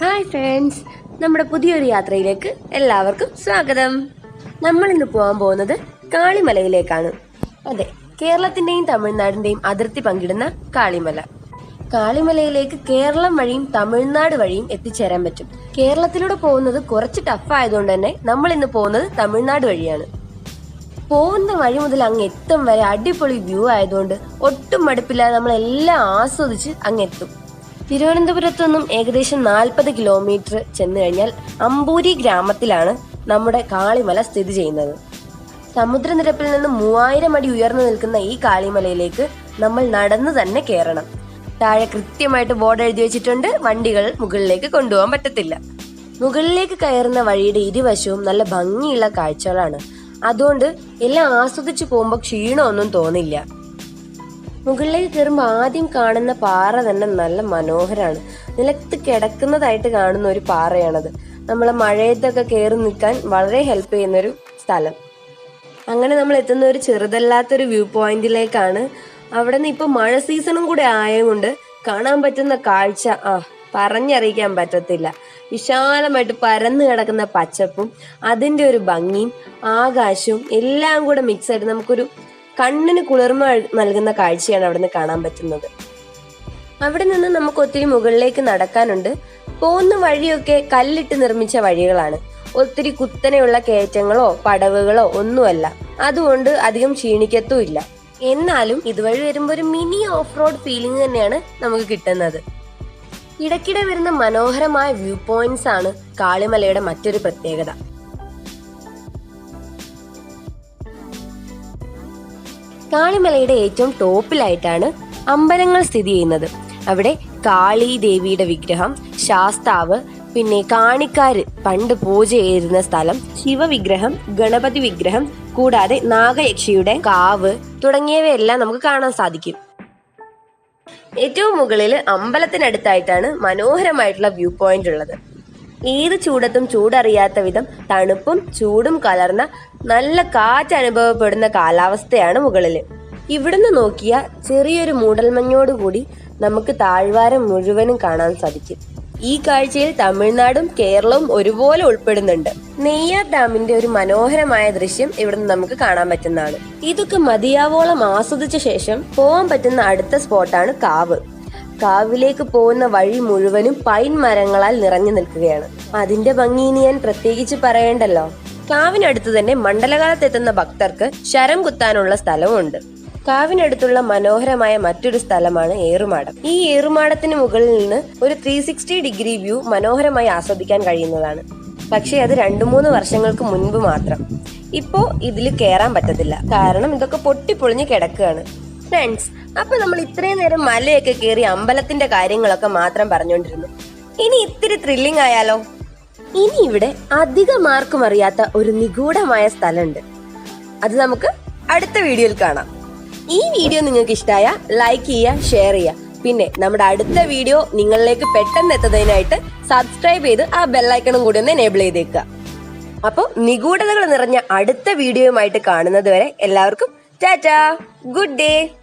Hi friends നമ്മുടെ പുതിയൊരു യാത്രയിലേക്ക് എല്ലാവർക്കും സ്വാഗതം. നമ്മൾ ഇന്ന് പോകാൻ പോകുന്നത് കാളിമലയിലേക്കാണ്. അതെ കേരളത്തിന്റെയും തമിഴ്നാടിന്റെയും അതിർത്തി പങ്കിടുന്ന കാളിമല. കാളിമലയിലേക്ക് കേരളം വഴിയും തമിഴ്നാട് വഴിയും എത്തിച്ചേരാൻ പറ്റും. കേരളത്തിലൂടെ പോകുന്നത് കുറച്ച് ടഫ് ആയതുകൊണ്ട് തന്നെ നമ്മൾ ഇന്ന് പോകുന്നത് തമിഴ്നാട് വഴിയാണ്. പോകുന്ന വഴി മുതൽ അങ്ങ് എത്തും വരെ അടിപൊളി വ്യൂ ആയതുകൊണ്ട് ഒട്ടും മടുപ്പില്ലാതെ നമ്മളെല്ലാം ആസ്വദിച്ച് അങ്ങ് എത്തും. തിരുവനന്തപുരത്തു നിന്നും ഏകദേശം നാൽപ്പത് കിലോമീറ്റർ ചെന്നു കഴിഞ്ഞാൽ അമ്പൂരി ഗ്രാമത്തിലാണ് നമ്മുടെ കാളിമല സ്ഥിതി ചെയ്യുന്നത്. സമുദ്രനിരപ്പിൽ നിന്ന് മൂവായിരം അടി ഉയർന്നു നിൽക്കുന്ന ഈ കാളിമലയിലേക്ക് നമ്മൾ നടന്നു തന്നെ കയറണം. താഴെ കൃത്യമായിട്ട് ബോർഡ് എഴുതി വെച്ചിട്ടുണ്ട് വണ്ടികൾ മുകളിലേക്ക് കൊണ്ടുപോകാൻ പറ്റത്തില്ല. മുകളിലേക്ക് കയറുന്ന വഴിയുടെ ഇരുവശവും നല്ല ഭംഗിയുള്ള കാഴ്ചകളാണ്. അതുകൊണ്ട് എല്ലാം ആസ്വദിച്ചു പോകുമ്പോൾ ക്ഷീണമൊന്നും തോന്നില്ല. മുകളിലേക്ക് കയറുമ്പോൾ ആദ്യം കാണുന്ന പാറ തന്നെ നല്ല മനോഹരമാണ് നിലത്ത് കിടക്കുന്നതായിട്ട് കാണുന്ന ഒരു പാറയാണത്. നമ്മളെ മഴയത്തൊക്കെ കയറി നിൽക്കാൻ വളരെ ഹെൽപ്പ് ചെയ്യുന്നൊരു സ്ഥലം. അങ്ങനെ നമ്മൾ എത്തുന്ന ഒരു ചെറുതല്ലാത്തൊരു വ്യൂ പോയിന്റിലേക്കാണ് അവിടെ നിന്ന് ഇപ്പൊ മഴ സീസണും കൂടെ ആയതുകൊണ്ട് കാണാൻ പറ്റുന്ന കാഴ്ച ആ പറഞ്ഞറിയിക്കാൻ പറ്റത്തില്ല. വിശാലമായിട്ട് പരന്നു കിടക്കുന്ന പച്ചപ്പും അതിന്റെ ഒരു ഭംഗിയും ആകാശവും എല്ലാം കൂടെ മിക്സ് ആയിട്ട് നമുക്കൊരു കണ്ണിന് കുളിർമ നൽകുന്ന കാഴ്ചയാണ് അവിടെ നിന്ന് കാണാൻ പറ്റുന്നത്. അവിടെ നിന്ന് നമുക്ക് ഒത്തിരി മുകളിലേക്ക് നടക്കാനുണ്ട്. പോകുന്ന വഴിയൊക്കെ കല്ലിട്ട് നിർമ്മിച്ച വഴികളാണ്. ഒത്തിരി കുത്തനെയുള്ള കയറ്റങ്ങളോ പടവുകളോ ഒന്നുമല്ല. അതുകൊണ്ട് അധികം ക്ഷീണിക്കത്തുമില്ല എന്നാലും ഇതുവഴി വരുമ്പോൾ ഒരു മിനി ഓഫ് റോഡ് ഫീലിംഗ് തന്നെയാണ് നമുക്ക് കിട്ടുന്നത്. ഇടയ്ക്കിടെ വരുന്ന മനോഹരമായ വ്യൂ പോയിന്റ്സ് ആണ് കാളിമലയുടെ മറ്റൊരു പ്രത്യേകത. കാളിമലയുടെ ഏറ്റവും ടോപ്പിലായിട്ടാണ് അമ്പലങ്ങൾ സ്ഥിതി ചെയ്യുന്നത്. അവിടെ കാളി ദേവിയുടെ വിഗ്രഹം ശാസ്താവ് പിന്നെ കാണിക്കാര് പണ്ട് പൂജ ചെയ്തിരുന്ന സ്ഥലം ശിവവിഗ്രഹം ഗണപതി വിഗ്രഹം കൂടാതെ നാഗയക്ഷിയുടെ കാവ് തുടങ്ങിയവയെല്ലാം നമുക്ക് കാണാൻ സാധിക്കും. ഏറ്റവും മുകളിൽ അമ്പലത്തിനടുത്തായിട്ടാണ് മനോഹരമായിട്ടുള്ള വ്യൂ പോയിന്റ് ഉള്ളത്. ഏത് ചൂടത്തും ചൂടറിയാത്ത വിധം തണുപ്പും ചൂടും കലർന്ന നല്ല കാറ്റ് അനുഭവപ്പെടുന്ന കാലാവസ്ഥയാണ് മുകളിൽ ഇവിടുന്ന് നോക്കിയ ചെറിയൊരു മൂടൽമഞ്ഞോടുകൂടി നമുക്ക് താഴ്വാരം മുഴുവനും കാണാൻ സാധിക്കും. ഈ കാഴ്ചയിൽ തമിഴ്നാടും കേരളവും ഒരുപോലെ ഉൾപ്പെടുന്നുണ്ട്. നെയ്യാർ ഡാമിന്റെ ഒരു മനോഹരമായ ദൃശ്യം ഇവിടുന്ന് നമുക്ക് കാണാൻ പറ്റുന്നതാണ്. ഇതൊക്കെ മതിയാവോളം ആസ്വദിച്ച ശേഷം പോകാൻ പറ്റുന്ന അടുത്ത സ്പോട്ടാണ് കാവ്. കാവിലേക്ക് പോകുന്ന വഴി മുഴുവനും പൈൻ മരങ്ങളാൽ നിറഞ്ഞു നിൽക്കുകയാണ്. അതിന്റെ ഭംഗി ഇനി ഞാൻ പ്രത്യേകിച്ച് പറയേണ്ടല്ലോ. കാവിനടുത്ത് തന്നെ മണ്ഡലകാലത്തെത്തുന്ന ഭക്തർക്ക് ശരം കുത്താനുള്ള സ്ഥലവുമുണ്ട്. കാവിനടുത്തുള്ള മനോഹരമായ മറ്റൊരു സ്ഥലമാണ് ഏറുമാടം. ഈ ഏറുമാടത്തിന് മുകളിൽ നിന്ന് ഒരു ത്രീ സിക്സ്റ്റി ഡിഗ്രി വ്യൂ മനോഹരമായി ആസ്വദിക്കാൻ കഴിയുന്നതാണ്. പക്ഷേ അത് രണ്ടു മൂന്ന് വർഷങ്ങൾക്ക് മുൻപ് മാത്രം. ഇപ്പോ ഇതിൽ കയറാൻ പറ്റത്തില്ല. കാരണം ഇതൊക്കെ പൊട്ടിപ്പൊളിഞ്ഞ് കിടക്കുകയാണ്. ഫ്രണ്ട്സ് അപ്പൊ നമ്മൾ ഇത്രയും നേരം മലയൊക്കെ കയറി അമ്പലത്തിന്റെ കാര്യങ്ങളൊക്കെ മാത്രം പറഞ്ഞുകൊണ്ടിരുന്നു ഇനി ഇത്തിരി ത്രില്ലിംഗ് ആയാലോ? ഇനി ഇവിടെ അധികം ആർക്കും അറിയാത്ത ഒരു നിഗൂഢമായ സ്ഥലമുണ്ട്. അത് നമുക്ക് അടുത്ത വീഡിയോയിൽ കാണാം. ഈ വീഡിയോ നിങ്ങൾക്ക് ഇഷ്ടമായ ലൈക്ക് ചെയ്യുക ഷെയർ ചെയ്യുക. പിന്നെ നമ്മുടെ അടുത്ത വീഡിയോ നിങ്ങളിലേക്ക് പെട്ടെന്ന് എത്തുന്നതിനായിട്ട് സബ്സ്ക്രൈബ് ചെയ്ത് ആ ബെല്ലൈക്കണും കൂടി ഒന്ന് എനേബിൾ ചെയ്തേക്കുക. അപ്പോൾ നിഗൂഢതകൾ നിറഞ്ഞ അടുത്ത വീഡിയോയുമായിട്ട് കാണുന്നത് വരെ എല്ലാവർക്കും Tata, good day.